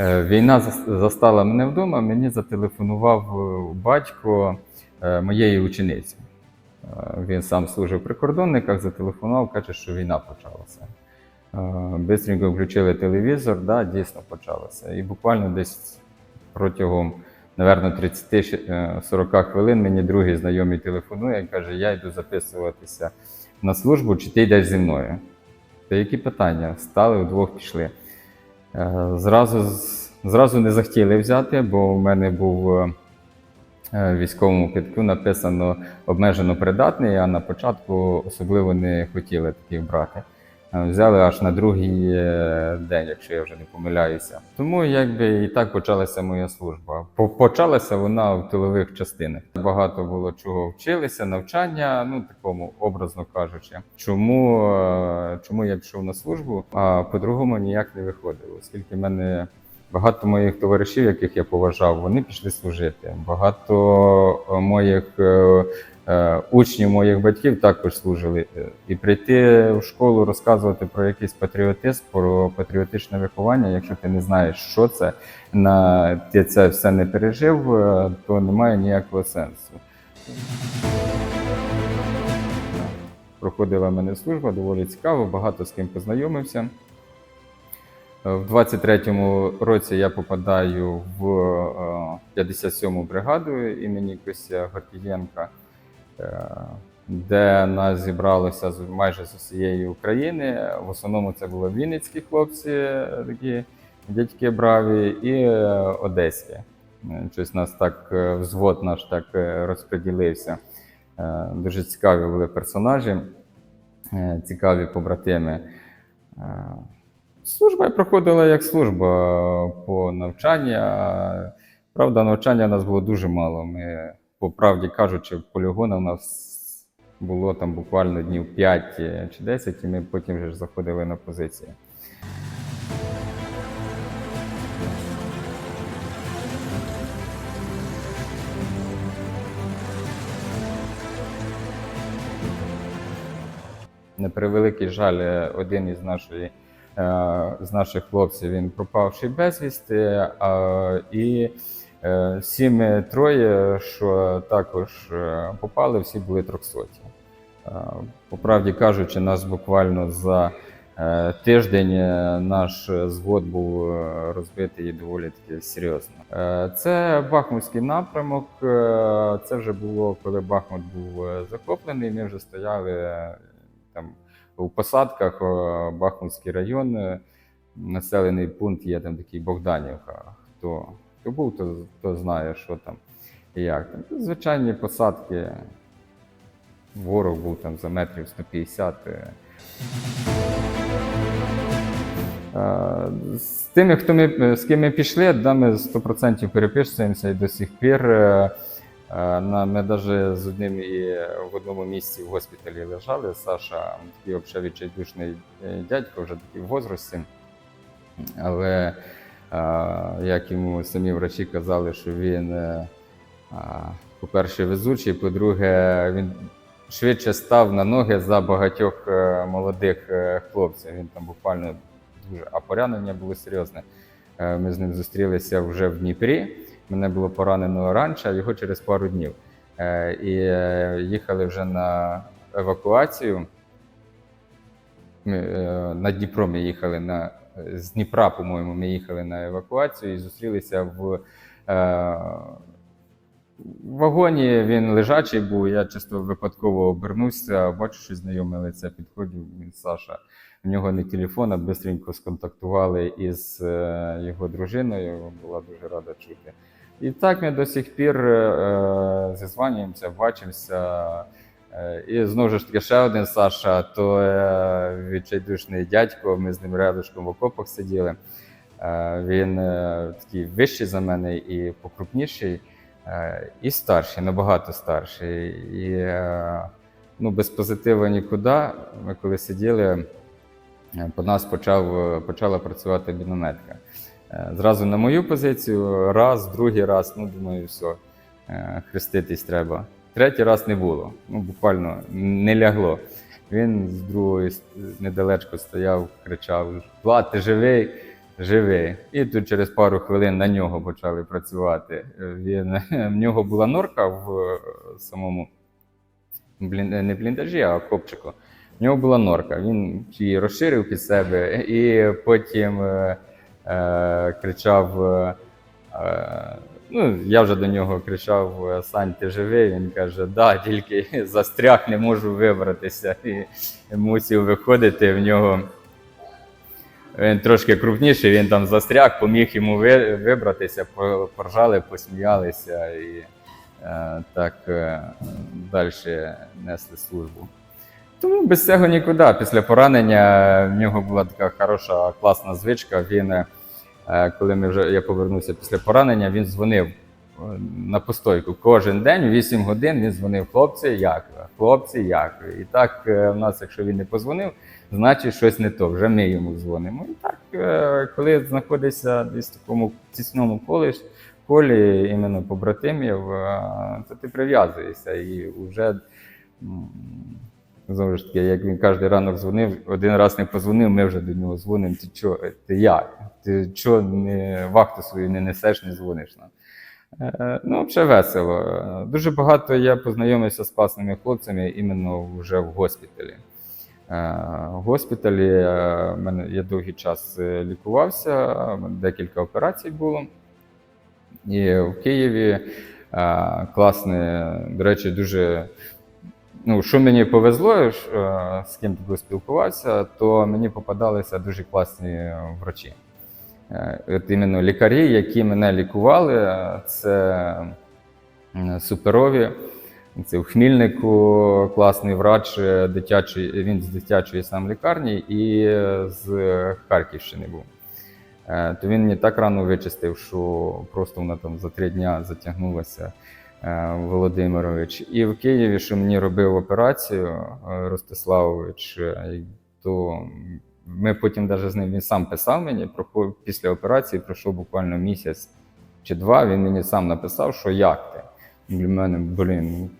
Е, Війна застала мене вдома, мені зателефонував е, батько е, моєї учениці. Він сам служив прикордонниках, зателефонував, каже, що війна почалася. Бистренько включили телевізор, да, дійсно почалося. І буквально десь протягом, напевно, 30-40 хвилин мені другий знайомий телефонує і каже, я йду записуватися на службу, чи ти йдеш зі мною? Та які питання? Стали вдвох пішли. Зразу, зразу не захотіли взяти, бо в мене був е, е, військовому квитку написано обмежено придатний, а на початку особливо не хотіли таких брати. Е, Взяли аж на другий день, якщо я вже не помиляюся. Тому якби і так почалася моя служба. Почалася вона в тилових частинах. Багато було чого вчилися, навчання, ну такому образно кажучи. Чому, чому я пішов на службу, а по-другому ніяк не виходило, оскільки в мене багато моїх товаришів, яких я поважав, вони пішли служити. Багато е, моїх е, е, учнів, моїх батьків також служили. І прийти в школу розказувати про якийсь патріотизм, про патріотичне виховання, якщо ти не знаєш, що це, на ти це все не пережив, то немає ніякого сенсу. Проходила мене служба, доволі цікаво, багато з ким познайомився. Е, В 23-му році я попадаю в е, 57-му бригаду імені Костя Гордієнка, е, де нас зібралося майже з усієї України. В основному це були вінницькі хлопці, е, такі дядьки браві, і е, одеські. Е, Щось нас так, е, взвод наш так е, розподілився. Е, Дуже цікаві були персонажі, е, цікаві побратими. Служба проходила як служба по навчання. Правда, навчання у нас було дуже мало. Ми, по правді кажучи, полігону у нас було там буквально днів 5 чи 10, і ми потім вже заходили на позиції. На превеликий жаль, е, один із нашої, з наших хлопців він пропавший безвісти, і е, всі ми троє, що також е, попали, всі були трьохсоті. Е, По правді кажучи, нас буквально за е, тиждень е, наш звод був е, розбитий доволі таки серйозно. Е, Це Бахмутський напрямок. е, Це вже було, коли Бахмут був е, захоплений. Ми вже стояли е, там у посадках, е, Бахмутський район, е, населений пункт є там такий Богданівка. Хто, хто був, то, то знає, що там і як. Там звичайні посадки. Ворог був там за метрів 150. е. З тими, хто ми, з ким ми пішли, да, ми 100% переписуємося і до сих пір. Е, Ми навіть з одним і в одному місці в госпіталі лежали. Саша, такий взагалі відчайдушний е, дядько, вже такий в возрасті. Але е, як йому самі врачі казали, що він, по-перше, везучий, по-друге, він швидше став на ноги за багатьох молодих хлопців. Він там буквально дуже, а поранення було серйозне. Ми з ним зустрілися вже в Дніпрі. Мене було поранено раніше, а його через пару днів. Е, І е, їхали вже на евакуацію. Ми, е, на Дніпро ми їхали на з Дніпра, по-моєму, ми їхали на евакуацію і зустрілися в в вагоні. Він лежачий був. Я чисто випадково обернувся, бачу, що знайоме лице підходив. Він Саша. В нього не телефон, а бистренько сконтактували із його дружиною. Була дуже рада чути. І так ми до сих пір е, зізванюємося, бачимося. Е, І знову ж таки, ще один Саша, то е, відчайдушний дядько, ми з ним рядышком в окопах сиділи. Е, Він е, такий вищий за мене і покрупніший, е, і старший, набагато старший. І е, ну, без позитиву нікуди. Ми коли сиділи, е, по нас почав, почала працювати мінометка. Е, Зразу на мою позицію, раз, другий раз, ну думаю, все, е, хреститись треба. Третій раз не було, ну буквально не лягло. Він з другої недалечко стояв, кричав: Влад, ти живий? живий. І тут через пару хвилин на нього почали працювати. Він, в нього була норка в е, самому блін, не бліндажі, а копчику. В нього була норка. Він її розширив під себе і потім е, кричав. Е, е, ну, я вже до нього кричав: Сань, ти живий? Він каже, да, тільки застряг, не можу вибратися. І мусив виходити в нього. Він трошки крупніший, він там застряг, поміг йому вибратися, поржали, посміялися і е, так е, далі несли службу. Тому без цього нікуди. Після поранення в нього була така хороша, класна звичка. Він, е, коли ми вже, я повернувся після поранення, він дзвонив е, на постойку. Кожен день, 8 годин, він дзвонив хлопці, як? Хлопці, як? І так е, в нас, якщо він не позвонив, значить щось не то, вже ми йому дзвонимо. І так, коли знаходишся десь в такому тісному колі, колі іменно побратимів, то ти прив'язуєшся і вже. Знову ж таки, як він кожен ранок дзвонив, один раз не позвонив, ми вже до нього дзвонимо. Ти чо, ти як? Ти чо не вахту свою не несеш, не дзвониш нам? Е, Ну, взагалі весело. Дуже багато я познайомився з класними хлопцями іменно вже в госпіталі. Е, В госпіталі е, я довгий час лікувався, декілька операцій було. І в Києві класне, до речі, дуже. Ну, що мені повезло, е, з ким тут спілкувався, то мені попадалися дуже класні врачі. Е, От іменно лікарі, які мене лікували, це суперові. Це в Хмільнику класний врач, е, дитячий, він з дитячої сам лікарні і з Харківщини був. То він мені так рано вичистив, що просто вона там за три дня затягнулася. Е, Володимирович. І в Києві, що мені робив операцію е, Ростиславович, е, то ми потім навіть з ним він сам писав мені після операції, пройшов буквально місяць чи два. Він мені сам написав, що як ти. Для мене, блін,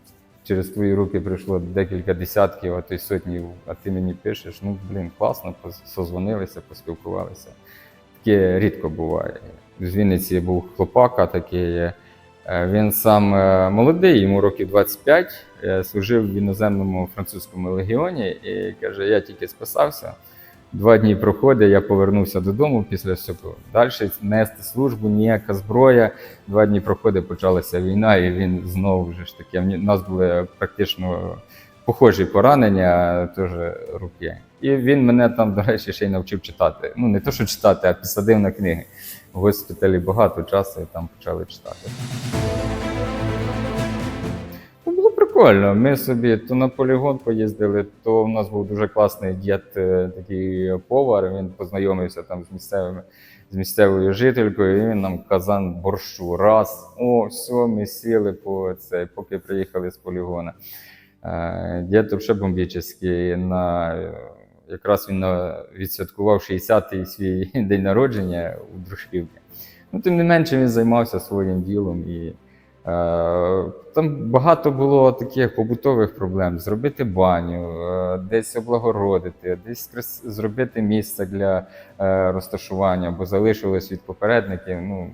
через твої руки прийшло декілька десятків, а то й сотні, а ти мені пишеш, ну блін, класно, созвонилися, поспілкувалися. Таке рідко буває. З Вінниці був хлопака такий. Е, Він сам е, молодий, йому років 25, е, служив в іноземному французькому легіоні і каже: я тільки списався. Два дні проходить, я повернувся додому після всього. Далі нести службу, ніяка зброя. Два дні проходить, почалася війна, і він знову ж таки. У нас були практично похожі поранення, теж руки. І він мене там, до речі, ще й навчив читати. Ну, не то, що читати, а підсадив на книги. Госпіталі багато часу і там почали читати. Ну, було прикольно. Ми собі то на полігон поїздили, то в нас був дуже класний дід, е, такий повар. Він познайомився там з місцевими. З місцевою жителькою, і він нам казан борщу. Раз, о, все, ми сіли по це, поки приїхали з полігона. Е, Дід взагалі бомбічний. На, якраз він відсвяткував 60-й свій день народження у Дружківці. Ну, тим не менше, він займався своїм ділом. І, е, там багато було таких побутових проблем: зробити баню, е, десь облагородити, десь зробити місце для е, розташування, бо залишилось від попередників ну,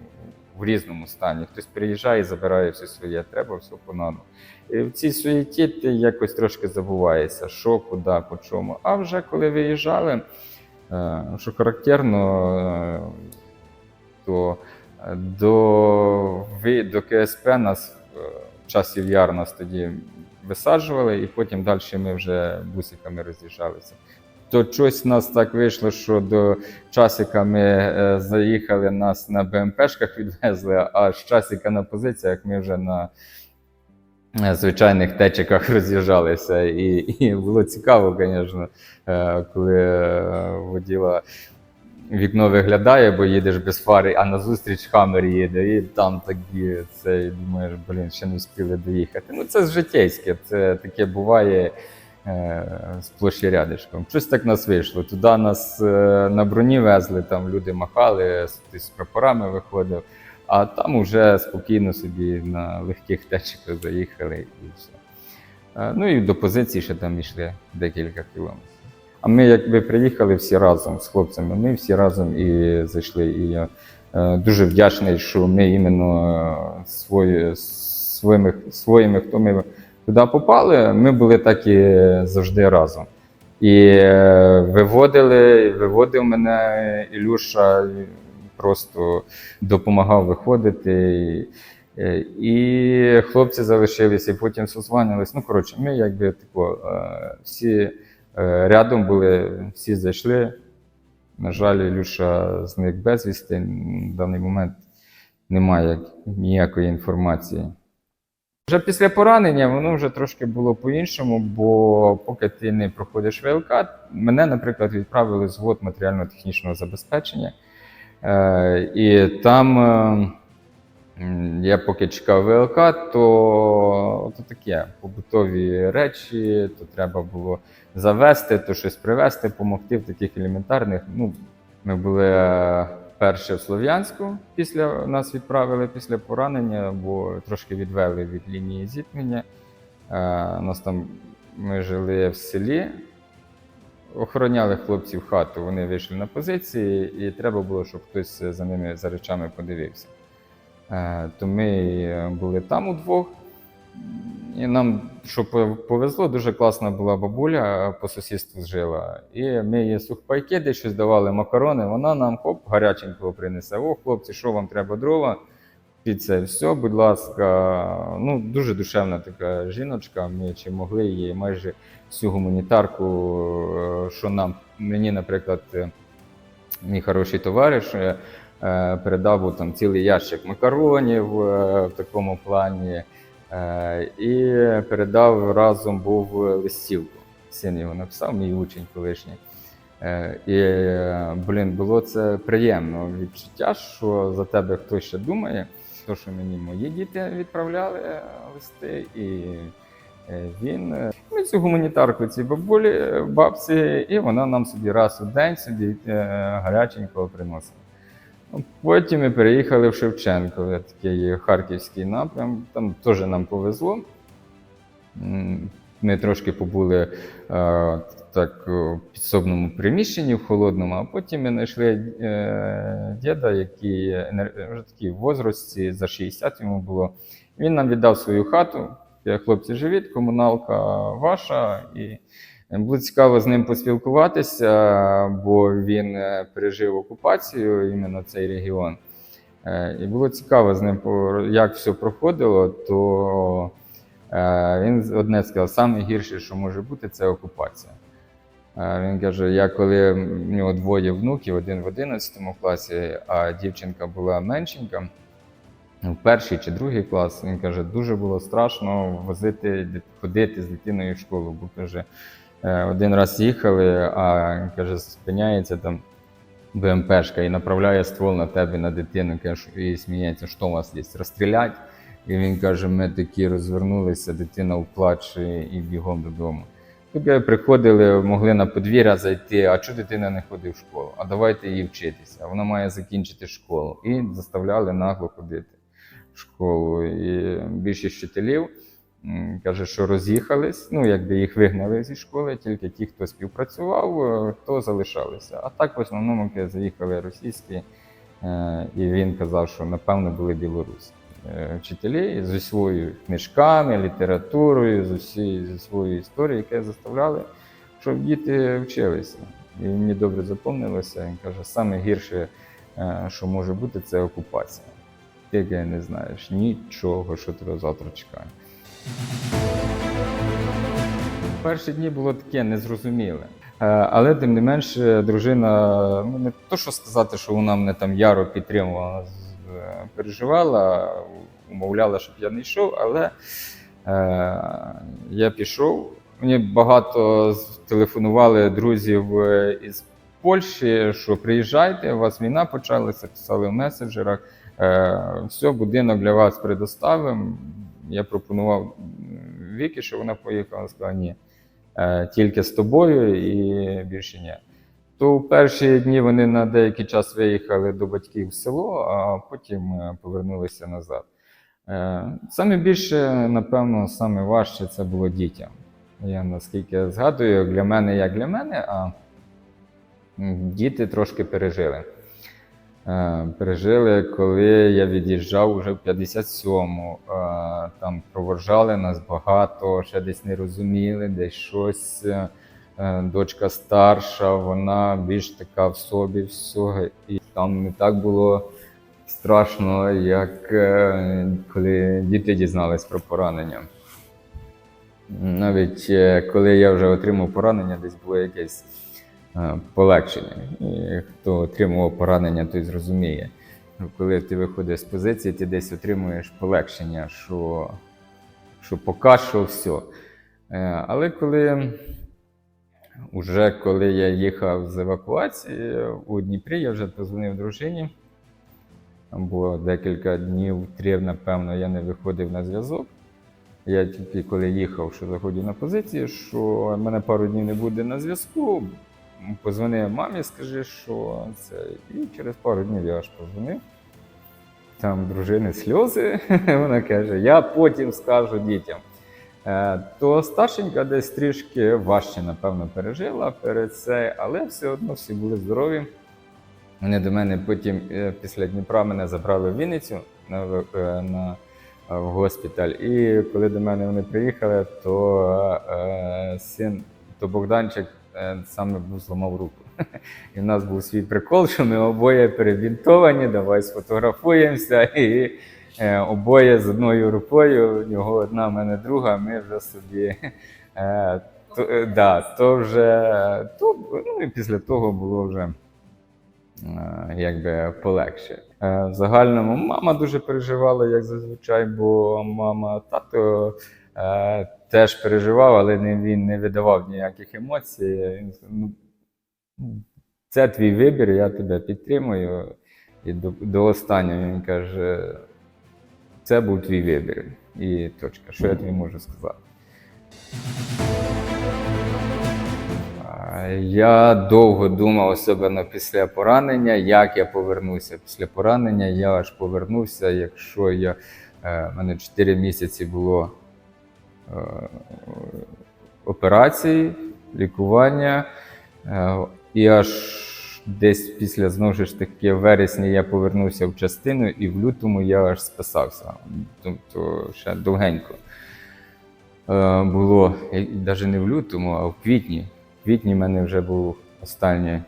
в різному стані. Хтось приїжджає і забирає все своє, треба все понадо. І в цій суєті ти якось трошки забуваєшся, що, куди, по чому. А вже коли виїжджали, е, що характерно, е, то е, до, до КСП нас е, часів яр нас тоді висаджували, і потім далі ми вже бусиками роз'їжджалися. То щось нас так вийшло, що до часика ми е, заїхали, нас на БМПшках відвезли, а з часика на позиціях ми вже на е, звичайних течиках роз'їжджалися. І, і було цікаво, звісно, е, коли воділа вікно виглядає, бо їдеш без фари, а назустріч хамер їде, і там такі це і думаєш, блін, ще не встигли доїхати. Ну це ж житейське, це таке буває е, сплощ і рядишком. Щось так нас вийшло. Туди нас е, на броні везли, там люди махали, з прапорами виходив, а там уже спокійно собі на легких течиках заїхали і все. Е, Ну і до позиції ще там йшли декілька кілометрів. А ми, якби приїхали всі разом з хлопцями, ми всі разом і зайшли. І я дуже вдячний, що ми іменно свої, своїми, своїми, хто ми туди попали, ми були так і завжди разом. І е, виводили, виводив мене Ілюша, просто допомагав виходити. І, е, хлопці залишилися, і потім созванювалися. Ну, коротше, ми якби тако, е, всі рядом були, всі зайшли. На жаль, Ілюша зник безвісти. В даний момент немає ніякої інформації. Вже після поранення воно вже трошки було по-іншому, бо поки ти не проходиш ВЛК, мене, наприклад, відправили в звод матеріально-технічного забезпечення. Е, і там е, я поки чекав ВЛК, то, то таке побутові речі, то треба було завести, то щось привезти, допомогти в таких елементарних. Ну, ми були е, перше в Слов'янську, після нас відправили після поранення, бо трошки відвели від лінії зіткнення. Е, нас там ми жили в селі, охороняли хлопців хату, вони вийшли на позиції, і треба було, щоб хтось за ними за речами подивився. Е, То ми е, були там удвох. І нам, що повезло, дуже класна була бабуля по сусідству жила. І ми їй сухпайки, десь щось давали макарони. Вона нам хоп, гаряченького принесе. О, хлопці, що вам треба дрова? Під це все, будь ласка. Ну, дуже душевна така жіночка. Ми чи могли її майже всю гуманітарку, е, що нам, мені, наприклад, е, мій хороший товариш е, передав там цілий ящик макаронів в такому плані. Е, І передав разом був листівку. Син його написав, мій учень колишній. Е, І, блін, було це приємно відчуття, що за тебе хтось ще думає. То, що мені мої діти відправляли е, листи, і він ми цю гуманітарку цій бабулі, бабці, і вона нам собі раз у день собі гаряченького приносила. Потім ми переїхали в Шевченко, такий харківський напрям. Там теж нам повезло. Ми трошки побули е, так у підсобному приміщенні в холодному, а потім ми знайшли е, діда, який вже такий в возрасті, за 60 йому було. Він нам віддав свою хату. Хлопці, живіть, комуналка ваша. І було цікаво з ним поспілкуватися, бо він е, пережив окупацію, іменно цей регіон. Е, І було цікаво з ним, як все проходило, то е, він одне сказав: саме гірше, що може бути, це окупація. Він каже: я коли в нього двоє внуків, один в 11 класі, а дівчинка була меншенька, в перший чи другий клас, він каже, дуже було страшно возити, ходити з дитиною в школу, бо каже, один раз їхали, а каже, спиняється там БМПшка і направляє ствол на тебе, на дитину, каже, і сміється, що у вас є, розстрілять. І він каже, ми такі розвернулися, дитина в плачі і бігом додому. Тобто приходили, могли на подвір'я зайти, а чого дитина не ходить в школу? А давайте її вчитися. Вона має закінчити школу. І заставляли нагло ходити в школу. І більшість вчителів каже, що роз'їхались, ну якби їх вигнали зі школи, тільки ті, хто співпрацював, е, то залишалися. А так в основному заїхали російські, е, і він казав, що напевно були білоруси. Е, Вчителі зі своїми книжками, літературою, з усією зі своєю історією, яке заставляли, щоб діти вчилися. І мені добре запомнилося. Він каже, саме гірше, е, що може бути, це окупація. Ти не знаєш нічого, що тебе завтра чекає. Перші дні було таке незрозуміле. Е, Але тим не менше, дружина, ну не то, що сказати, що вона мене там яро підтримувала, е, переживала, умовляла, щоб я не йшов, але е, я пішов. Мені багато телефонували друзів е, із Польщі, що приїжджайте, у вас війна почалася, писали в месенджерах. Е, все, будинок для вас предоставимо. Я пропонував Вікі, що вона поїхала, сказала ні. Е, тільки з тобою і більше ні. То в перші дні вони на деякий час виїхали до батьків в село, а потім е, повернулися назад. Е, Саме більше, напевно, саме важче це було дітям. Я наскільки згадую, для мене як для мене, а діти трошки пережили. Е, Пережили, коли я від'їжджав уже в 57-му. Е, Там провожали нас багато, ще десь не розуміли, десь щось. Е, Дочка старша, вона більш така в собі всього. І там не так було страшно, як коли діти дізнались про поранення. Навіть коли я вже отримав поранення, десь було якесь полегшення. І хто отримував поранення, той зрозуміє. Коли ти виходиш з позиції, ти десь отримуєш полегшення, що, що поки що все. Е, Але коли Уже коли я їхав з евакуації у Дніпрі, я вже позвонив дружині. Було декілька днів, три, напевно, я не виходив на зв'язок. Я тільки коли їхав, що заходив на позицію, що в мене пару днів не буде на зв'язку. Позвони мамі, скажи, що це. І через пару днів я аж позвонив. Там дружини сльози. Вона каже: Я потім скажу дітям. Е, То старшенька десь трішки важче, напевно, пережила перед це, але все одно всі були здорові. Вони до мене потім е, після Дніпра мене забрали в Вінницю на, е, на, в госпіталь. І коли до мене вони приїхали, то е, син, то Богданчик саме був зламав руку. І в нас був свій прикол, що ми обоє перебінтовані, давай сфотографуємося. І е, обоє з одною рукою, у нього одна, в мене друга, ми вже собі. Е, то, е, да, то вже то, ну, і після того було вже е, якби полегше. Е, В загальному мама дуже переживала, як зазвичай, бо мама тато е, теж переживав, але не, він не видавав ніяких емоцій. Він Ну, це твій вибір, я тебе підтримую. І до, до останнього він каже: це був твій вибір. І точка. Що я тобі можу сказати? Я довго думав, особливо після поранення, як я повернуся. Після поранення я аж повернувся, якщо я. е, в мене 4 місяці було е, операції, лікування. Е, І аж десь після знову ж таки вересня я повернувся в частину, і в лютому я аж списався. Тобто ще довгенько е, було, навіть не в лютому, а в квітні. В квітні в мене вже був останній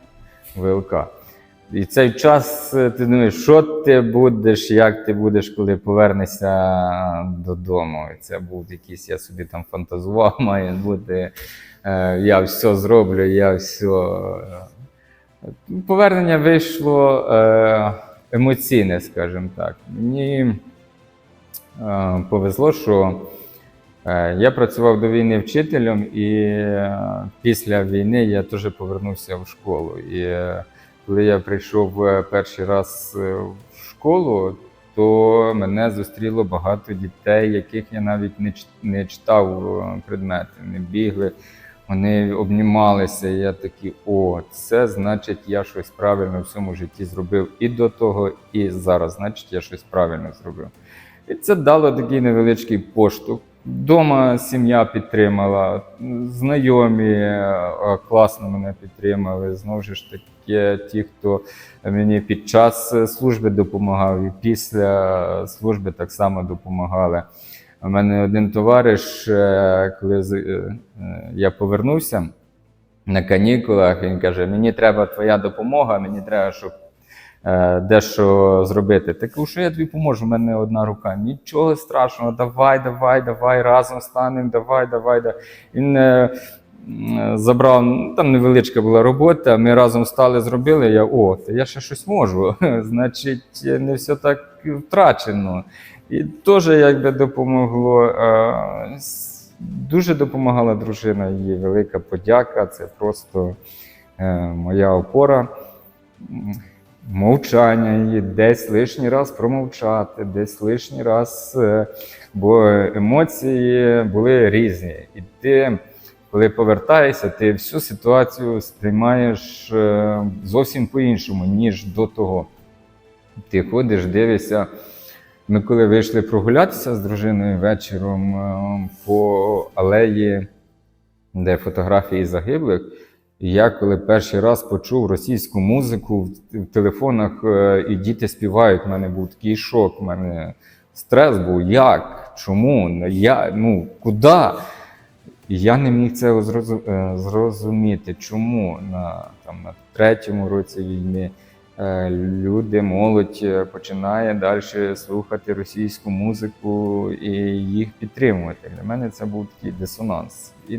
ВЛК. І цей час е, ти думаєш, що ти будеш, як ти будеш, коли повернешся додому. Це був якийсь, я собі там фантазував, має бути. е, Я все зроблю, я все. е. Повернення вийшло е, емоційне, скажімо так. Мені е, повезло, що е, я працював до війни вчителем, і е, після війни я теж повернувся в школу. І е, коли я прийшов е, перший раз е, в школу, то мене зустріло багато дітей, яких я навіть не, читав е, предмети, не бігли. Вони обнімалися, і я такий, о, це значить, я щось правильно в цьому житті зробив і до того, і зараз, значить, я щось правильно зробив. І це дало такий невеличкий поштовх. Дома сім'я підтримала, знайомі е, класно мене підтримали. Знову ж таки, ті, хто мені під час е, служби допомагав, і після служби так само допомагали. У мене один товариш, е, коли я повернувся на канікулах, він каже: Мені треба твоя допомога, мені треба, щоб дещо зробити. Так що я тобі поможу, в мене одна рука. Нічого страшного, давай, давай, давай, разом станемо, давай, давай. Він е, забрав, ну, там невеличка була робота, ми разом стали, зробили. Я о, я ще щось можу. Значить, не все так втрачено. І теж якби допомогло. е, Дуже допомагала дружина, їй велика подяка. Це просто е, моя опора. Мовчання її, десь лишній раз промовчати, десь лишній раз, е, бо емоції були різні. І ти, коли повертаєшся, ти всю ситуацію сприймаєш е, зовсім по-іншому, ніж до того. Ти ходиш, дивишся. Ми коли вийшли прогулятися з дружиною вечором е, по алеї де фотографії загиблих. Я коли перший раз почув російську музику в, телефонах, е, і діти співають, в мене був такий шок, в мене стрес був. Як? Чому? Я, ну, куди? І я не міг це е, зрозуміти, чому на, там, на третьому році війни е, люди, молодь починає далі слухати російську музику і їх підтримувати. Для мене це був такий дисонанс. І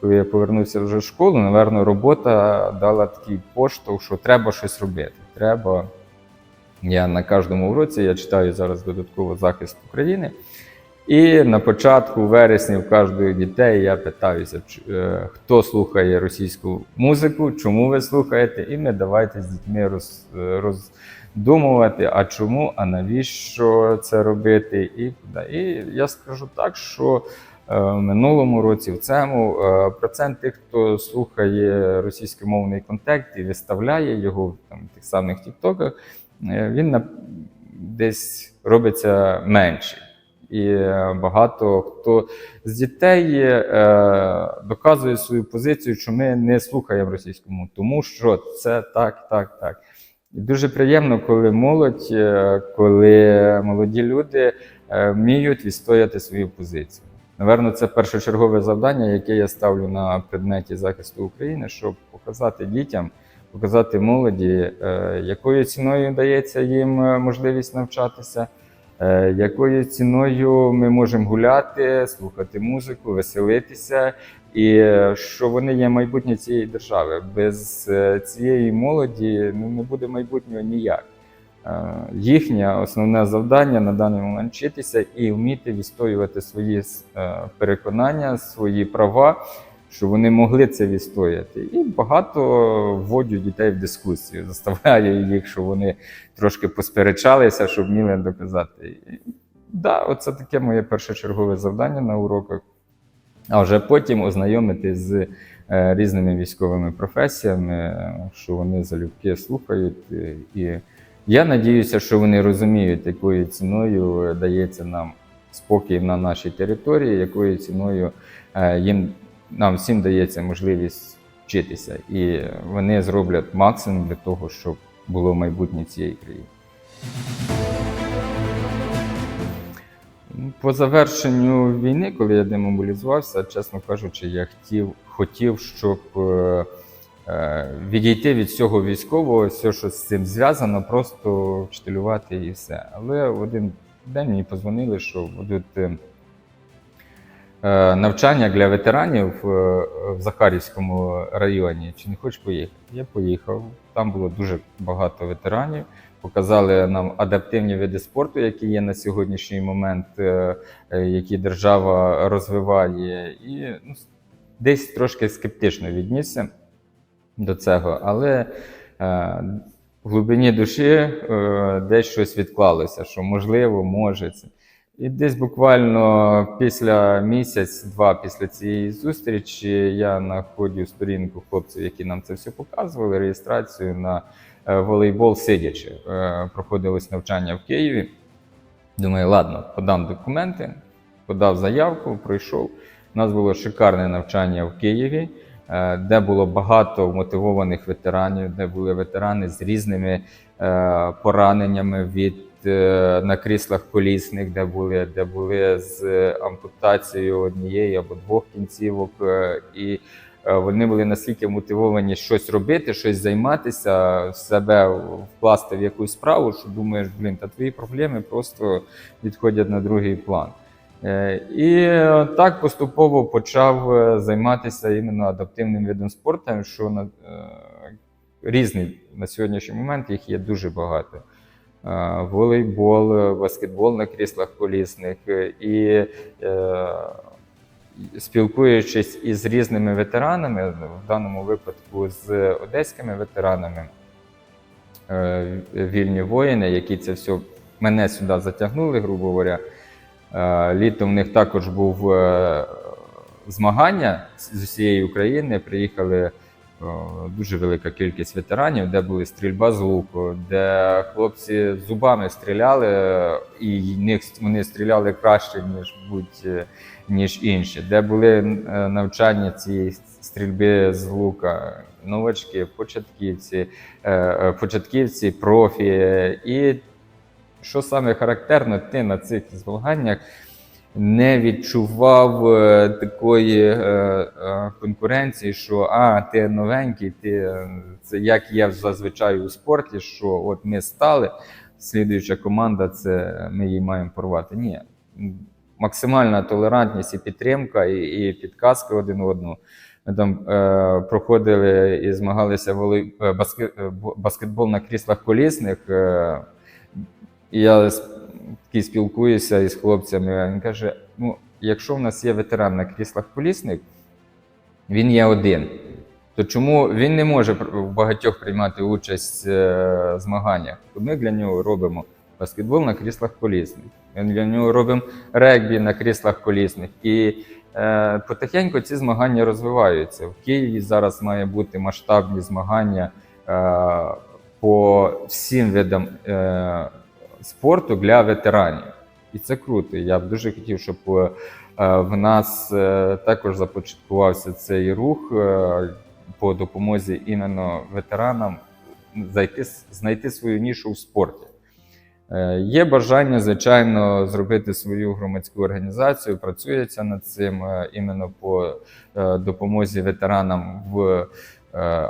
коли я повернувся вже в школу, напевно, робота дала такий поштовх, що треба щось робити. Треба. Я на кожному уроці я читаю зараз додатково захист України. І на початку вересня в кожного дітей я питаюся, е, хто слухає російську музику, чому ви слухаєте, і ми давайте з дітьми роз, е, роздумувати, а чому, а навіщо це робити. І, і я скажу так, що в минулому році, в цьому е, процент тих, хто слухає російськомовний контент і виставляє його в тих самих тіктоках, е, він десь робиться менший. І е, багато хто з дітей е, доказує свою позицію, що ми не слухаємо російську мову, тому що це так, так, так. І дуже приємно, коли молодь, е, коли молоді люди е, вміють відстояти свою позицію. Наверно, це першочергове завдання, яке я ставлю на предметі захисту України, щоб показати дітям, показати молоді, е, якою ціною дається їм е, можливість навчатися, е, якою ціною ми можемо гуляти, слухати музику, веселитися, і що вони є майбутнє цієї держави. Без цієї молоді ну, не буде майбутнього ніяк. Е, Їхнє основне завдання на даний момент вчитися і вміти відстоювати свої е, переконання, свої права, щоб вони могли це відстояти. І багато вводю дітей в дискусію, заставляю їх, щоб вони трошки посперечалися, щоб вміли доказати. І, да, оце таке моє першочергове завдання на уроках. А вже потім ознайомити з е, різними військовими професіями, що вони залюбки слухають. І я надіюся, що вони розуміють, якою ціною дається нам спокій на нашій території, якою ціною е, їм нам всім дається можливість вчитися. І вони зроблять максимум для того, щоб було майбутнє цієї країни. По завершенню війни, коли я демобілізувався, чесно кажучи, я хотів, хотів щоб е, е, відійти від всього військового, все, що з цим зв'язано, просто вчителювати і все. Але в один день мені позвонили, що будуть е, е, навчання для ветеранів е, в Захарівському районі. Чи не хочеш поїхати? Я поїхав. Там було дуже багато ветеранів. Показали нам адаптивні види спорту, які є на сьогоднішній момент, е, е, які держава розвиває, і ну, десь трошки скептично віднісся до цього, але е, в глибині душі е, десь щось відклалося, що можливо, може це. І десь буквально після місяць-два після цієї зустрічі я знаходив сторінку хлопців, які нам це все показували, реєстрацію на е, волейбол сидячи. Е, Проходилось навчання в Києві. Думаю, ладно, подам документи, подав заявку, пройшов. У нас було шикарне навчання в Києві, де було багато мотивованих ветеранів, де були ветерани з різними е, пораненнями від е, на кріслах колісних, де були, де були з ампутацією однієї або двох кінцівок. е, І е, вони були настільки мотивовані щось робити, щось займатися, себе вкласти в якусь справу, що думаєш, блін, та твої проблеми просто відходять на другий план. Е, І е, так поступово почав е, займатися іменно адаптивним видом спорту, що на різний на сьогоднішній момент їх є дуже багато. Волейбол, баскетбол на кріслах колісних і спілкуючись із різними ветеранами, в даному випадку з одеськими ветеранами, вільні воїни, які це все мене сюди затягнули, грубо говоря. Е, Літом в них також був е, змагання з усієї України. Приїхали дуже велика кількість ветеранів, де були стрільба з луку, де хлопці зубами стріляли, е, і вони стріляли краще, ніж будь ніж інші, де були е, навчання цієї стрільби з лука, новачки, початківці, е, е, початківці, профі. І що саме характерно, ти на цих змаганнях не відчував е, такої е, е, конкуренції, що а, ти новенький, ти е, це як є зазвичай у спорті, що от ми стали, слідуюча команда, це ми її маємо порвати. Ні. Максимальна толерантність і підтримка, і, і підказки один одному. Ми там е, проходили і змагалися волей, е, баскет, баскетбол на кріслах колісних. Е, і я такий спілкуюся із хлопцями. Він каже: ну, якщо в нас є ветеран на кріслах колісних, він є один. То чому він не може в багатьох приймати участь е, в змаганнях? То ми для нього робимо баскетбол на кріслах колісних. Ми для нього робимо регбі на кріслах колісних. І е, потихеньку ці змагання розвиваються. В Києві зараз має бути масштабні змагання е, по всім видам е, спорту для ветеранів. І це круто. Я б дуже хотів, щоб е, в нас е, також започаткувався цей рух е, по допомозі іменно ветеранам зайти, знайти свою нішу в спорті. Е, Є бажання, звичайно, зробити свою громадську організацію. Працюється над цим е, іменно по е, допомозі ветеранам в е,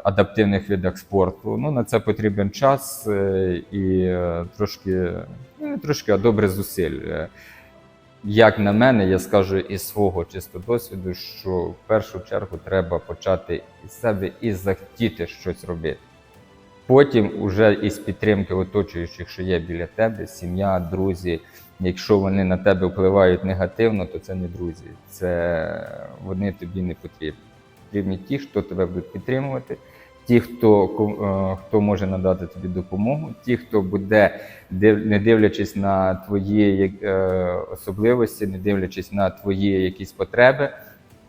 адаптивних видах спорту. Ну, на це потрібен час е, і е, трошки, ну, не трошки, а добре зусиль. Е, Як на мене, я скажу із свого чисто досвіду, що в першу чергу треба почати із себе і захотіти щось робити. Потім, уже із підтримки оточуючих, що є біля тебе, сім'я, друзі. Якщо вони на тебе впливають негативно, то це не друзі, це вони тобі не потрібні. Потрібні ті, хто тебе будуть підтримувати, ті, хто, е, хто може надати тобі допомогу, ті, хто буде, не дивлячись на твої е, особливості, не дивлячись на твої якісь потреби,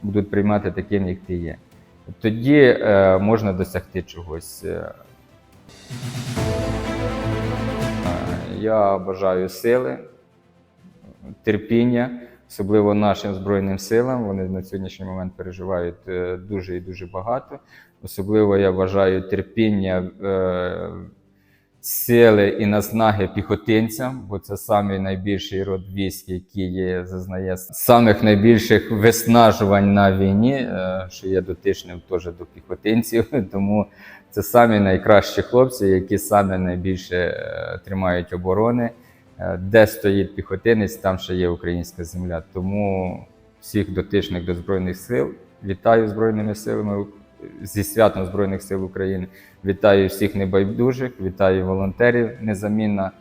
будуть приймати таким, як ти є. Тоді е, можна досягти чогось. Я бажаю сили, терпіння, особливо нашим Збройним силам. Вони на сьогоднішній момент переживають е, дуже і дуже багато. Особливо я бажаю терпіння, е, сили і наснаги піхотинцям, бо це самий найбільший род військ, який зазнає самих найбільших виснажувань на війні, е, що є дотичним теж до піхотинців. Тому це самі найкращі хлопці, які саме найбільше тримають оборони. Е, Де стоїть піхотинець, там ще є українська земля. Тому всіх дотичних до Збройних сил вітаю Збройними силами зі святом Збройних сил України. Вітаю всіх небайдужих, вітаю волонтерів. Незамінна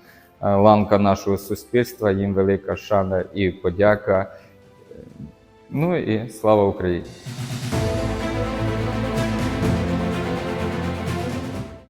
е, ланка нашого суспільства. Їм велика шана і подяка. Е, Ну і слава Україні!